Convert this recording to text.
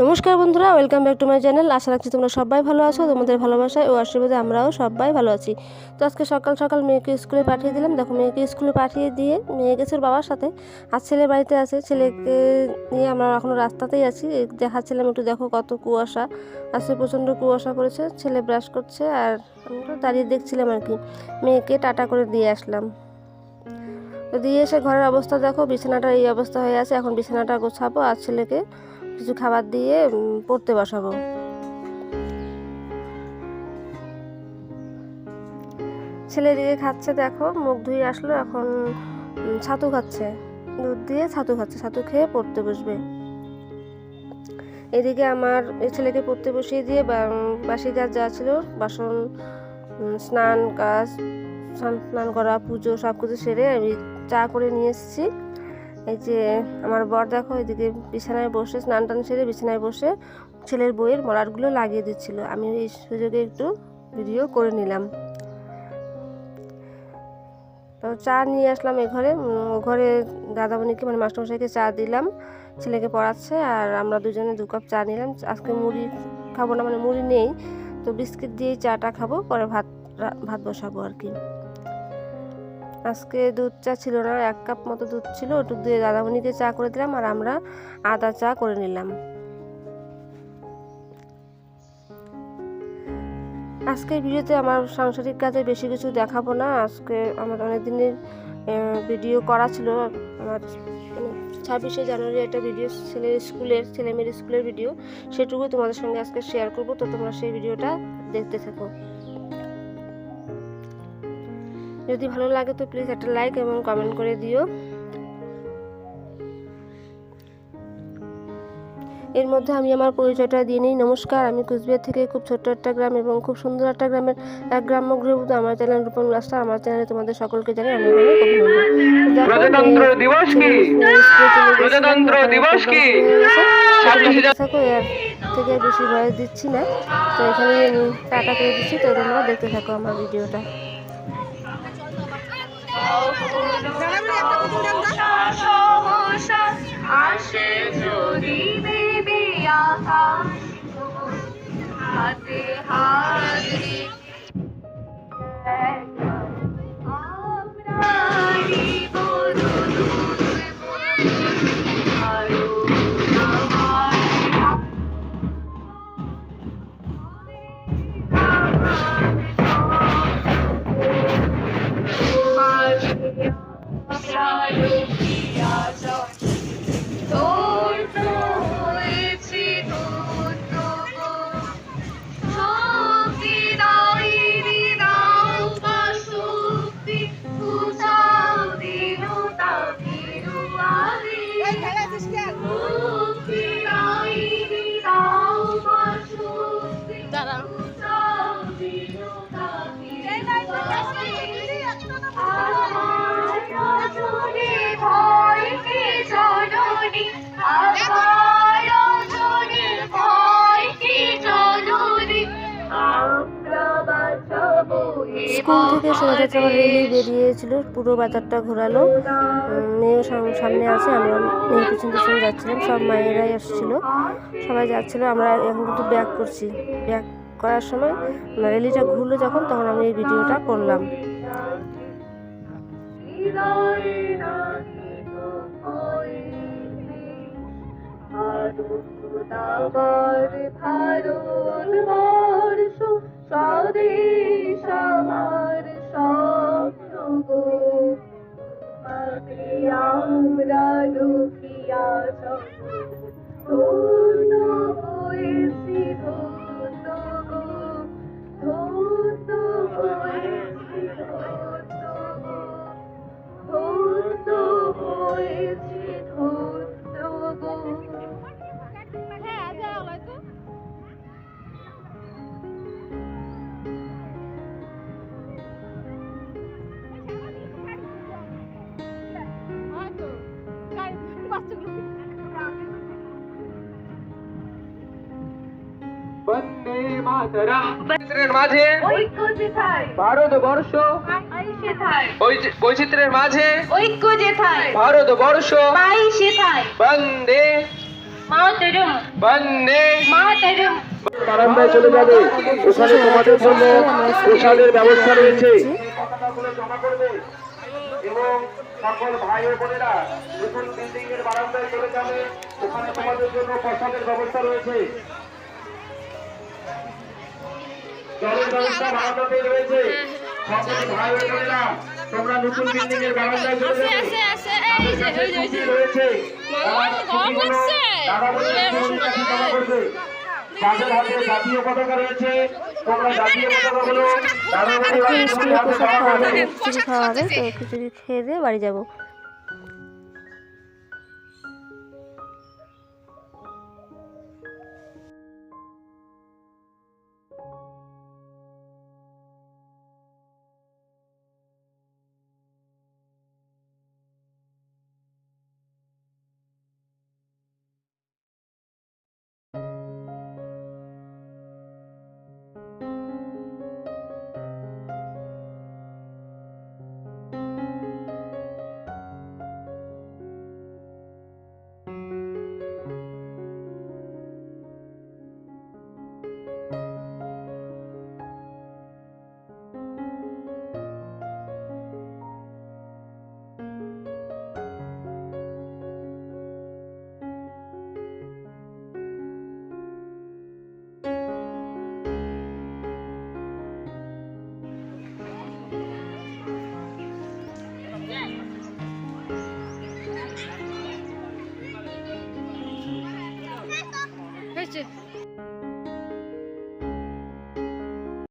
নমস্কার বন্ধুরা welcome back to my channel আশা রাখছি তোমরা সবাই ভালো আছো, তোমাদের ভালোবাসায় ও আশীর্বাদে আমরাও সবাই ভালো আছি। তো আজকে সকাল সকাল মেয়েকে স্কুলে পাঠিয়ে দিলাম। দেখো, মেয়েকে স্কুলে পাঠিয়ে দিয়ে মেয়ে গেছে বাবার সাথে। আর ছেলে বাড়িতে আছে। ছেলেকে নিয়ে আমরা এখনও রাস্তাতেই আছি। দেখাচ্ছিলাম একটু, দেখো কত কুয়াশা। আজকে প্রচণ্ড কুয়াশা করেছে ছেলে ব্রাশ করছে আর আমরা দাঁড়িয়ে দেখছিলাম আর কি। মেয়েকে টাটা করে দিয়ে আসলাম। তো দিয়ে এসে ঘরের অবস্থা দেখো। বিছানাটা এই অবস্থা হয়ে আছে। এখন বিছানাটা গোছাবো আর ছেলেকে কিছু খাবার দিয়ে পড়তে বসাবো। ছেলে এদিকে খাচ্ছে, দেখো, মুখ ধুয়ে আসলো, এখন ছাতু খাচ্ছে। দুধ দিয়ে ছাতু খাচ্ছে, ছাতু খেয়ে পড়তে বসবে। এদিকে আমার ছেলেকে পড়তে বসিয়ে দিয়ে বাসি কাজ যা ছিল, বাসন স্নান কাজ, স্নান করা, পুজো সব কিছু সেরে আমি চা করে নিয়ে এসেছি। এই যে আমার বর দেখো এদিকে বিছানায় বসে, স্নান টান সেরে বিছানায় বসে ছেলের বইয়ের মলাটগুলো লাগিয়ে দিচ্ছিল। আমি এই সুযোগে একটু ভিডিও করে নিলাম। তো চা নিয়ে আসলাম এ ঘরে। ঘরে দাদামণিকে মানে মাস্টারমশাইকে চা দিলাম। ছেলেকে পড়াচ্ছে আর আমরা দুজনে দু কাপ চা নিলাম। আজকে মুড়ি খাব না মানে মুড়ি নেই। তো বিস্কিট দিয়েই চাটা খাব, পরে ভাত ভাত বসাবো আর কি। আজকে দুধ চা ছিল না, এক কাপ মতো দুধ ছিল, ওটুক দিয়ে দাদামণিকে চা করে দিলাম আর আমরা আদা চা করে নিলাম। আজকের ভিডিওতে আমার সাংসারিক কাজে বেশি কিছু দেখাবো না, আজকে আমার অনেক দিনের ভিডিও করা ছিল, আমার মানে ছাব্বিশে জানুয়ারি একটা ভিডিও ছেলের স্কুলের ছেলে মেয়ের স্কুলের ভিডিও, সেটুকু তোমাদের সঙ্গে আজকে শেয়ার করব, তো তোমরা সেই ভিডিওটা দেখতে থাকো। যদি ভালো লাগে তো প্লিজ একটা লাইক এবং কমেন্ট করে দিও। এর মধ্যে আমি আমার পরিচয়টা দিয়ে নিই। নমস্কার আমি কুচবিহার থেকে খুব ছোট্ট একটা গ্রাম এবং খুব সুন্দর একটা গ্রামের এক গ্রাম্য গৃহবধূ আমার চ্যানেল রূপম রাস্তা। আমার চ্যানেলে তোমাদের সকলকে জানাই আমি অনেক প্রজাতন্ত্র দিবস কি? প্রজাতন্ত্র দিবস কি? থাকো বেশি ভয়েস দিচ্ছি না। তো এখানে আমি টাটা করে দিচ্ছি তো তোমরা দেখতে থাকো আমার ভিডিওটা। আসে যদি দেবে আকাশ হাতে হাত Pascal. স্কুল থেকে শোভাযাত্রা আবার রেলি বেরিয়েছিল পুরো বাজারটা ঘোরালো। মেয়েও সাম- সামনে আছে আমরা মেয়ে পিছন পিছন যাচ্ছিলাম সব মায়েরাই আসছিল। সবাই যাচ্ছিল আমরা এখন কিন্তু ব্যাক করছি। ব্যাক করার সময় রেলিটা ঘুরলো যখন তখন আমি এই ভিডিওটা করলাম। ভারতবর্ষ আমরা বৈচিত্র্যের মাঝে ভারতবর্ষ বৈচিত্র্যের মাঝে ঐক্য যেথায় ভারতবর্ষ পাই সেথায় বন্দে। মাতরম। বন্দে। মাতরম। বারান্দায় চলে যাবে। ওখানে তোমাদের জন্য প্রসাদের ব্যবস্থা রয়েছে। পতাকাগুলো জমা করবে এবং সকল ভাই ও বোনেরা নতুন বিল্ডিং এর বারান্দায় চলে যাবে। ওখানে তোমাদের জন্য প্রসাদের ব্যবস্থা রয়েছে। জলের ব্যবস্থা বারান্দাতে রয়েছে। সকল ভাই বোনেরা তোমরা নতুন বিল্ডিং এর বারান্দায় চলে যাবে তাদের কাছে ছুটি রয়েছে। তারা ছুটিগুলো দাদা বোনেরা কাছে জমা করবে যাদের হাতে জাতীয় পতাকা রয়েছে। তোমরা জাতীয় পতাকাগুলো দাদা এখন বোনেরা স্কুলে হাতে প্রসাদ জমা খাওয়াবে করবে খিচুড়ি তো খিচুড়ি খেয়ে দিয়ে বাড়ি যাব।